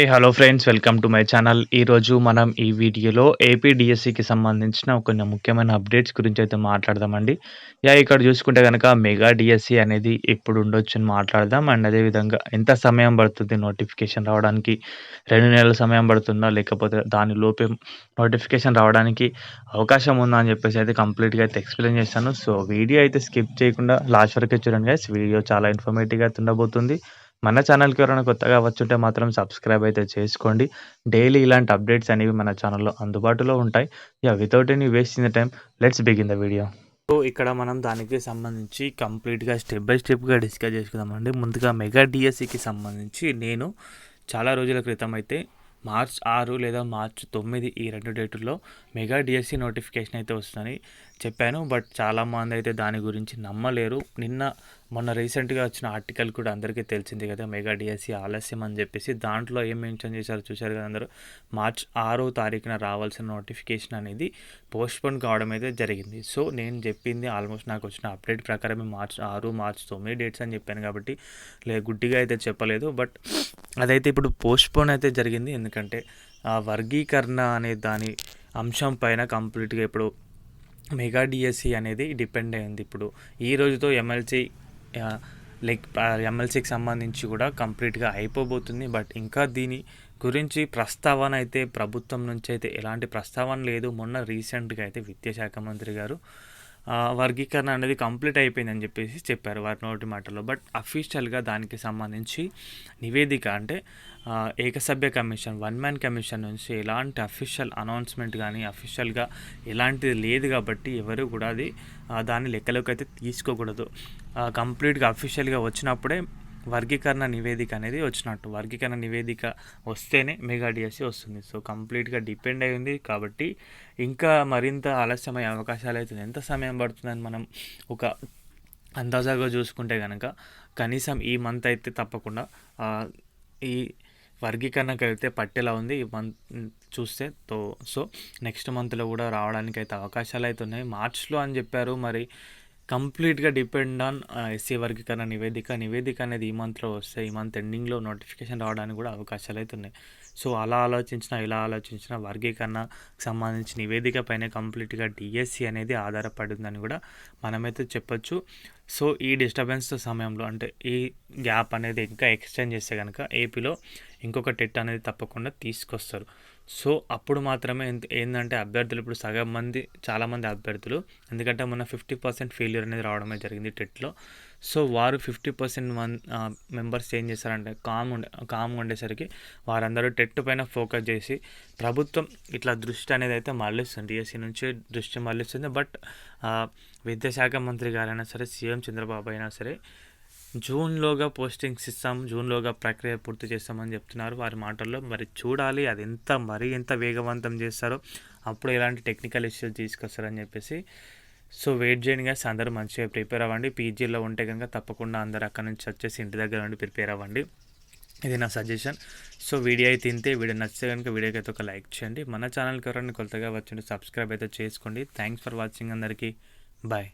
Hey hello friends welcome to my channel ఈరోజు మనం ఈ వీడియోలో ఏపీడిఎస్సికి సంబంధించిన కొన్ని ముఖ్యమైన అప్డేట్స్ గురించి అయితే మాట్లాడదామండి. యా ఇక్కడ చూసుకుంటే కనుక మెగా డిఎస్సి అనేది ఎప్పుడు ఉండొచ్చు అని మాట్లాడదాం. అండ్ అదేవిధంగా ఎంత సమయం పడుతుంది నోటిఫికేషన్ రావడానికి? రెండు నెలల సమయం పడుతుందా? లేకపోతే దాని లోపే నోటిఫికేషన్ రావడానికి అవకాశం ఉందా అని చెప్పేసి అయితే కంప్లీట్గా అయితే ఎక్స్ప్లెయిన్ చేస్తాను. సో వీడియో అయితే స్కిప్ చేయకుండా లాస్ట్ వరకు చూడండి గైస్ వీడియో చాలా ఇన్ఫర్మేటివ్గా అయితే ఉండబోతుంది. మన ఛానల్కి ఎవరైనా కొత్తగా వచ్చుంటే మాత్రం సబ్స్క్రైబ్ అయితే చేసుకోండి. డైలీ ఇలాంటి అప్డేట్స్ అనేవి మన ఛానల్లో అందుబాటులో ఉంటాయి. Yeah without any waste in the time let's begin the video so ఇక్కడ మనం దానికి సంబంధించి కంప్లీట్గా స్టెప్ బై స్టెప్గా డిస్కస్ చేసుకుందామండి. ముందుగా మెగా డిఎస్సికి సంబంధించి నేను చాలా రోజుల క్రితం అయితే మార్చ్ ఆరు లేదా మార్చ్ తొమ్మిది ఈ రెండు డేటుల్లో మెగా డిఎస్సి నోటిఫికేషన్ అయితే వస్తుందని చెప్పాను. బట్ చాలామంది అయితే దాని గురించి నమ్మలేరు. నిన్న మొన్న రీసెంట్గా వచ్చిన ఆర్టికల్ కూడా అందరికీ తెలిసింది కదా మెగా డిఎస్సి ఆలస్యం అని చెప్పేసి దాంట్లో ఏం మెన్షన్ చేశారు చూశారు కదా అందరూ. మార్చ్ ఆరో తారీఖున రావాల్సిన నోటిఫికేషన్ అనేది పోస్ట్పోన్ కావడం అయితే జరిగింది. సో నేను చెప్పింది ఆల్మోస్ట్ నాకు వచ్చిన అప్డేట్ ప్రకారమే మార్చ్ ఆరు మార్చ్ తొమ్మిది డేట్స్ అని చెప్పాను కాబట్టి లే గుడ్డిగా అయితే చెప్పలేదు. బట్ అదైతే ఇప్పుడు పోస్ట్పోన్ అయితే జరిగింది. ఎందుకంటే ఆ వర్గీకరణ అనే దాని అంశం పైన కంప్లీట్గా ఇప్పుడు మెగా డిఎస్సి అనేది డిపెండ్ అయింది. ఇప్పుడు ఈ రోజుతో ఎమ్మెల్సీ లైక్ ఎమ్మెల్సీకి సంబంధించి కూడా కంప్లీట్గా అయిపోబోతుంది. బట్ ఇంకా దీని గురించి ప్రస్తావన అయితే ప్రభుత్వం నుంచి అయితే ఎలాంటి ప్రస్తావన లేదు. మొన్న రీసెంట్గా అయితే విద్యాశాఖ మంత్రి గారు వర్గీకరణ అనేది కంప్లీట్ అయిపోయిందని చెప్పేసి చెప్పారు వారి నోటి మాటల్లో. బట్ అఫీషియల్గా దానికి సంబంధించి నివేదిక అంటే ఏకసభ్య కమిషన్ వన్ మ్యాన్ కమిషన్ నుంచి ఎలాంటి అఫీషియల్ అనౌన్స్మెంట్ కానీ అఫీషియల్గా ఎలాంటిది లేదు కాబట్టి ఎవరు కూడా అది దాన్ని లెక్కలోకి అయితే తీసుకోకూడదు. కంప్లీట్గా అఫీషియల్గా వచ్చినప్పుడే వర్గీకరణ నివేదిక అనేది వచ్చినట్టు. వర్గీకరణ నివేదిక వస్తేనే మెగా డిఎస్సి వస్తుంది. సో కంప్లీట్గా డిపెండ్ అయి ఉంది కాబట్టి ఇంకా మరింత ఆలస్యమయ్యే అవకాశాలు అవుతుంది ఎంత సమయం పడుతుందని మనం ఒక అందాజాగా చూసుకుంటే కనుక కనీసం ఈ మంత్ అయితే తప్పకుండా ఈ వర్గీకరణకు అయితే పట్టేలా ఉంది. ఈ మంత్ చూస్తే తో సో నెక్స్ట్ మంత్లో కూడా రావడానికి అయితే అవకాశాలు అయితే ఉన్నాయి. మార్చ్లో అని చెప్పారు. మరి కంప్లీట్గా డిపెండ్ ఆన్ ఎస్సీ వర్గీకరణ నివేదిక. నివేదిక అనేది ఈ మంత్లో వస్తే ఈ మంత్ ఎండింగ్లో నోటిఫికేషన్ రావడానికి కూడా అవకాశాలు అయితే ఉన్నాయి. సో అలా ఆలోచించిన ఇలా ఆలోచించిన వర్గీకరణకు సంబంధించిన నివేదిక పైన కంప్లీట్గా డిఎస్సి అనేది ఆధారపడిందని కూడా మనమైతే చెప్పొచ్చు. సో ఈ డిస్టర్బెన్స్ సమయంలో అంటే ఈ గ్యాప్ అనేది ఇంకా ఎక్స్టెండ్ చేస్తే కనుక ఏపీలో ఇంకొక టెట్ అనేది తప్పకుండా తీసుకొస్తారు. సో అప్పుడు మాత్రమే ఏంటంటే అభ్యర్థులు ఇప్పుడు సగం మంది చాలామంది అభ్యర్థులు. ఎందుకంటే మొన్న ఫిఫ్టీ పర్సెంట్ ఫెయిల్యూర్ అనేది రావడమే జరిగింది టెట్లో. సో వారు ఫిఫ్టీ పర్సెంట్ మన్ మెంబర్స్ ఏం చేస్తారంటే కామ్ ఉండే కామ్ ఉండేసరికి వారందరూ టెట్ పైన ఫోకస్ చేసి ప్రభుత్వం ఇట్లా దృష్టి అనేది అయితే మళ్ళిస్తుంది డిఎస్సి నుంచి దృష్టి మళ్ళిస్తుంది బట్ విద్యాశాఖ మంత్రి గారైనా సరే సీఎం చంద్రబాబు అయినా సరే జూన్లోగా పోస్టింగ్స్ ఇస్తాం జూన్లోగా ప్రక్రియ పూర్తి చేస్తామని చెప్తున్నారు. వారి మాటల్లో మరి చూడాలి అది ఎంత మరీ ఎంత వేగవంతం చేస్తారో అప్పుడు ఎలాంటి టెక్నికల్ ఇష్యూస్ తీసుకొస్తారని చెప్పేసి. సో వెయిట్ చేయండి కానీ అందరూ మంచిగా ప్రిపేర్ అవ్వండి. పీజీలో ఉంటే కనుక తప్పకుండా అందరు అక్కడ నుంచి వచ్చేసి ఇంటి దగ్గర నుండి ప్రిపేర్ అవ్వండి. ఇది నా సజెషన్. సో వీడియో అయితే తింటే వీడియో నచ్చితే కనుక వీడియోకి అయితే ఒక లైక్ చేయండి. మన ఛానల్కి ఎవరైనా కొత్తగా వచ్చింటే సబ్స్క్రైబ్ అయితే చేసుకోండి. థ్యాంక్స్ ఫర్ వాచింగ్ అందరికీ. బాయ్